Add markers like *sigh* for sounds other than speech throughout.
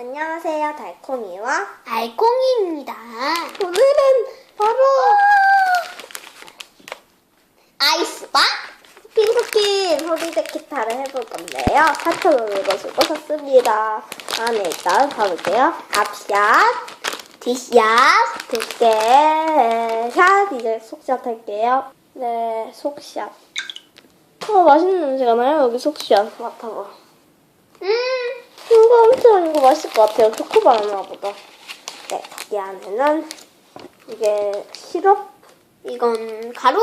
안녕하세요, 달콤이와 알콩이입니다. 오늘은 바로 아이스바? 핑크킨 소리제 기타를 해볼 건데요. 4,500원 주고 샀습니다. 안에 일단 가볼게요. 앞샷, 디샷, 두께, 샷, 이제 속샷 할게요. 네, 속샷. 어, 맛있는 냄새가 나요. 여기 속샷. 맡아봐. 음, 이거 엄청 이거 맛있을 것 같아요. 초코바나나보다. 네, 여기 안에는 이게 시럽, 이건 가루.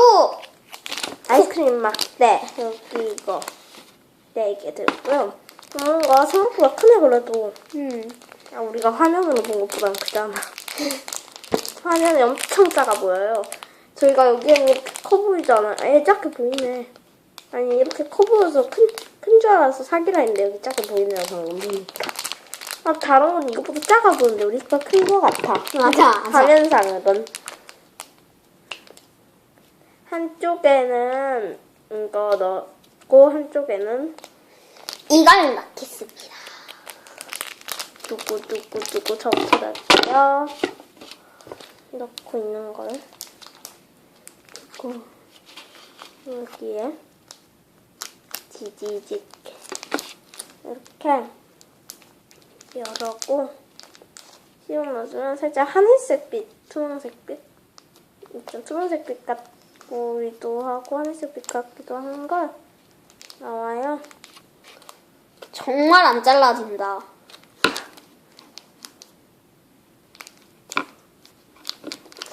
아이스크림 막대, 여기 이거 네 개 들고요. 뭔가 생각보다 크네 그래도. 음, 아, 우리가 화면으로 본 것보단 크잖아. 화면이 엄청 작아 보여요. 저희가 여기에는 이렇게 커 보이잖아요. 애 작게 보이네. 아니 이렇게 커 보여서 큰 큰 줄 알아서 사기라 했는데 여기 작게 보이네요 방금 보니까. 아 다른 건 이것보다 작아 보이는데 우리가 큰 거 같아. 맞아, 맞아. 화면상으론. 한쪽에는 이거 넣고 한쪽에는 이걸 넣겠습니다. 두고 두고 두고 저부터 넣을게요. 넣고 있는 걸 두고 여기에 지지직 이렇게 열하고 씌워 넣어주면 살짝 하늘색빛, 투명색빛 좀 투명색빛 같기도 하고 하늘색빛 같기도 한 걸 나와요. 정말 안 잘라진다.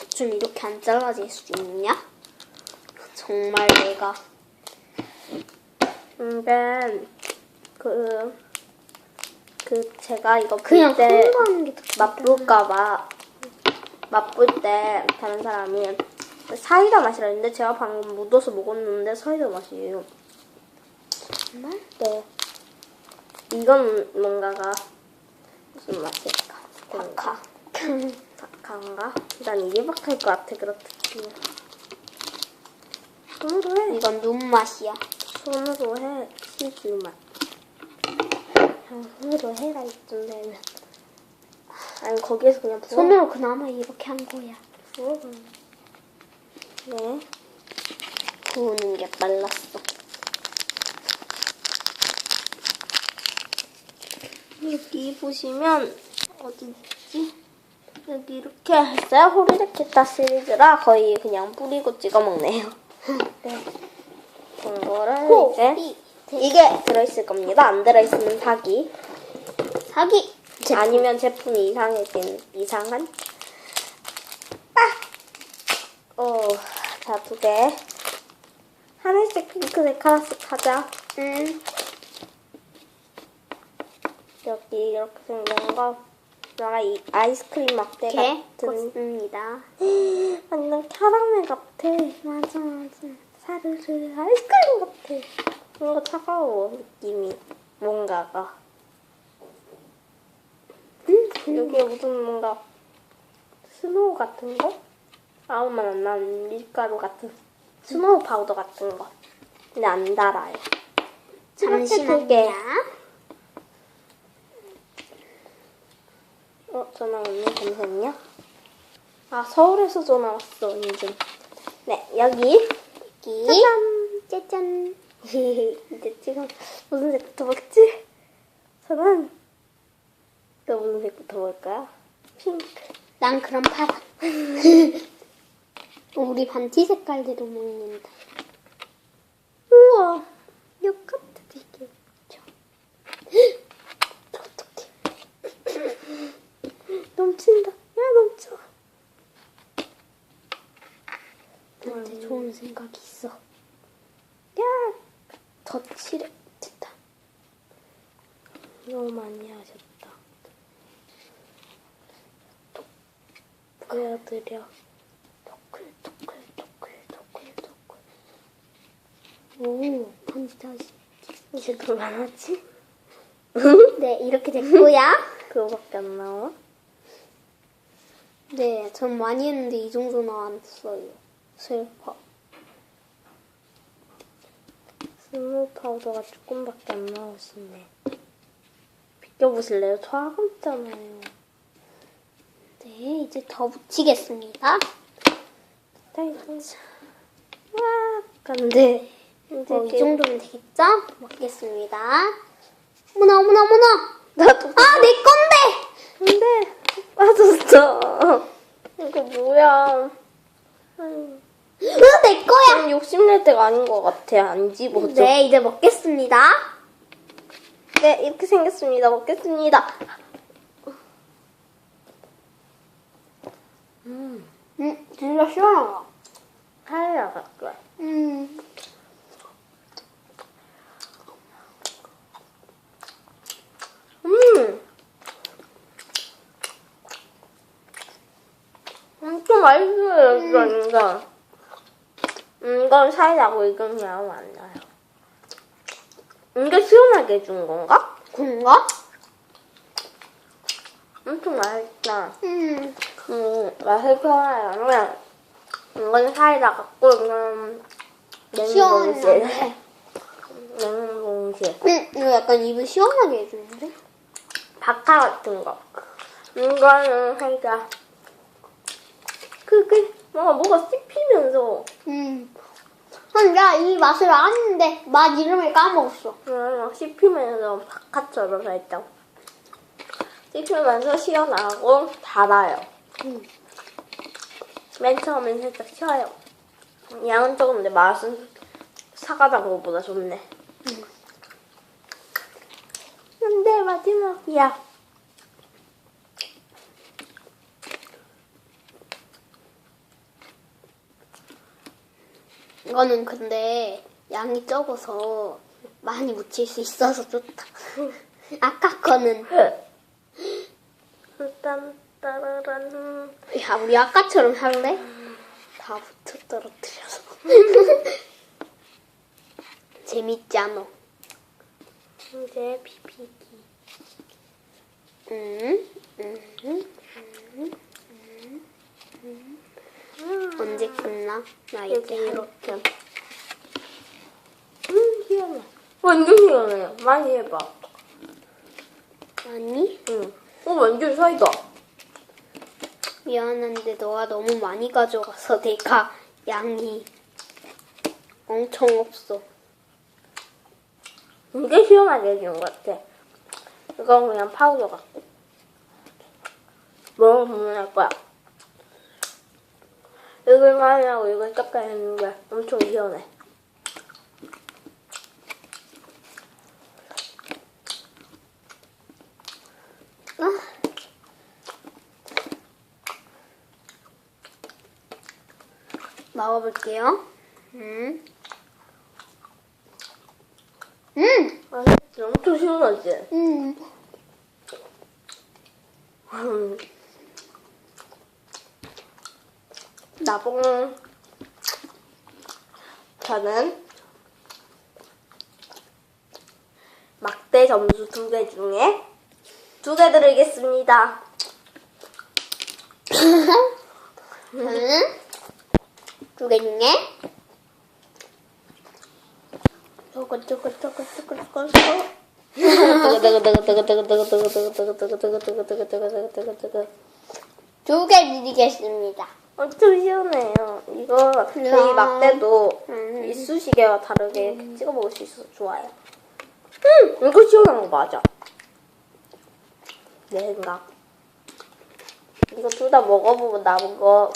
좀 이렇게 안 잘라질 수 있냐? 정말 내가 근데 그, 그 제가 이거 그냥 볼때 홍보하는 게 더. 맛볼까봐 맛볼 때 다른 사람이 사이다 맛이라 했는데 제가 방금 묻어서 먹었는데 사이다 맛이에요. 정말? 네. 이건 뭔가가 무슨 맛일까? 박하. 박한가? 난 이게 박할 것 같아 그렇듯이. 해. 이건 눈 맛이야. 손으로 해. 치즈 맛. 손으로 해라 이쯤 되면. 아니 거기에서 그냥 부어. 손으로 그나마 이렇게 한 거야. 부어. 네. 구우는 게 빨랐어. 여기 보시면 어디지? 여기 이렇게 했어요. 호리데키타 시리즈라 거의 그냥 뿌리고 찍어 먹네요. *laughs* 네. 이거를 이제 이게 들어있을 겁니다. 안 들어있으면 사기. 사기. 아니면 제품이 이상해진 이상한. 아! 어, 자 두 개. 하늘색, 핑크색 하나씩 하자. 음. 여기 이렇게 생긴 거. 나가 이 아이스크림 막대 같은. 꽂습니다. *gasps* 완전 캐러멜 같아. 맞아, 맞아. 사르르 아이스크림 같아. 뭔가 차가워, 느낌이. 뭔가가. 음, 여기에 무슨 뭔가 스노우 같은 거? 아무만 안 나는 밀가루 같은 스노우 파우더 같은 거. 근데 안 달아요. 이렇게 두 개. 잠시만요. 어, 전화 왔네. 잠시만요. 아, 서울에서 전화 왔어, 인증. 네, 여기. 여기. 짜잔! 짜잔. *laughs* 이제 지금 무슨 색부터 먹지? 저는 또 무슨 색부터 먹을까요? 핑크. 난 그럼 파랑. *laughs* 우리 반티 색깔대로 먹는다. 우와, 요커트 되게 좋아. 어떡해. 넘친다. 야, 넘쳐. 나한테 좋은 생각이 있어. 야, 더 칠해. 됐다. 너무 많이 하셨다. 보여드려. 토클, 토클, 토클, 토클, 토클. 오, 반지 다시. 이제 그만하지? *laughs* 네, 이렇게 됐고요. *laughs* 그거밖에 안 나와? 네, 전 많이 했는데 이 정도 나왔어요. 슬퍼. 스노우 파우더가 조금밖에 안 나오시네. 껴보실래요? 저 아깝잖아요. 네, 이제 더 붙이겠습니다. 와, 근데 이제 어, 이 정도면 되겠죠? 먹겠습니다. 어머나, 어머나, 어머나! 나도 아, 내 건데! 근데 빠졌어. 이거 뭐야? 아유, 으, 내 거야! 좀 욕심낼 때가 아닌 것 같아. 안 집어져. 네, 이제 먹겠습니다. 네, 이렇게 생겼습니다. 먹겠습니다. 음, 진짜 시원하다. 하야 갈거야. 음, 음. 엄청 맛있어요, 이거. 음, 이건 사이다고 이건 그냥 만나요. 이게 시원하게 해준 건가? 그런가? 엄청 맛있다. 음, 음, 맛을 표현하려면 이건 사이다 갖고 이건 냉동실. 냉동실. 음, 이거 약간 입을 시원하게 해주는데? 바카 같은 거. 이거는 사이다. 그, 그, 뭔가 뭐가 씹히면서 음. 야, 이 맛을 아는데, 맛 이름을 까먹었어. 막 씹히면서 바카처럼 살짝 씹히면서 시원하고 달아요. 음. 맨 처음엔 살짝 쉬어요. 양은 적은데 맛은 사과 당 거보다 좋네. 근데 마지막이야. 이거는 근데 양이 적어서 많이 묻힐 수 있어서 좋다. *laughs* 아까 거는 일단 따라란 야 우리 아까처럼 할래? 다 붙여 떨어뜨려서 *laughs* 재밌지 않아? 이제 비비기. 음, 음, 음, 음. 언제 끝나? 나한 이렇게. 음 시원해. 완전 시원해요. 많이 해봐. 아니 응. 어 완전 사이다. 미안한데 너가 너무 많이 가져가서 내가 양이 엄청 없어. 이게 시원하게 해주는 것 같아. 이건 그냥 파우더 같고. 먹어보면 알 거야. 이걸 하려고 이걸 닦아내는 게 엄청 시원해. 아. 먹어볼게요. 음. 음! 맛있지? 엄청 시원하지? 음. 음. 나봉. 저는 막대 점수 두 개 중에 두 개 드리겠습니다. 저는 두 개 중에 저거 저거 저거 저거 저거 저거 두개 드리겠습니다. 엄청 시원해요. 이거 저희 막대도 음. 이쑤시개와 다르게 이렇게 찍어 먹을 수 있어서 좋아요. 음, 이거 시원한 거 맞아. 내 생각. 이거 둘 다 먹어보고 남은 거.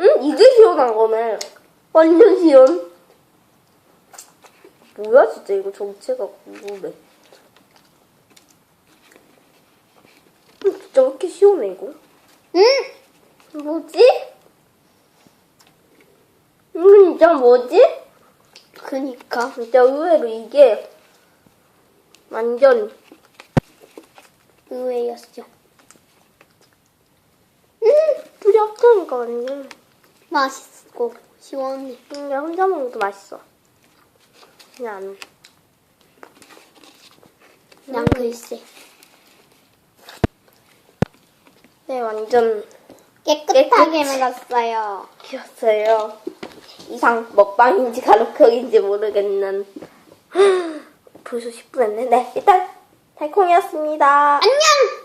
음, 이게 시원한 거네. 완전 시원. 뭐야, 진짜 이거 정체가 궁금해. 음, 진짜 왜 이렇게 시원해, 이거? 음! 뭐지? 이거 진짜 뭐지? 그니까. 진짜 의외로 이게 완전 의외였어. 음, 합쳐니까 완전 맛있고 시원해. 근데 혼자 먹는 것도 맛있어. 그냥 그냥 글쎄. 네 완전 깨끗하게 먹었어요. *laughs* 귀엽어요. 이상 먹방인지 가로크기인지 모르겠는 *gasps* 벌써 10분 했네. 네, 일단 달콩이었습니다. 안녕!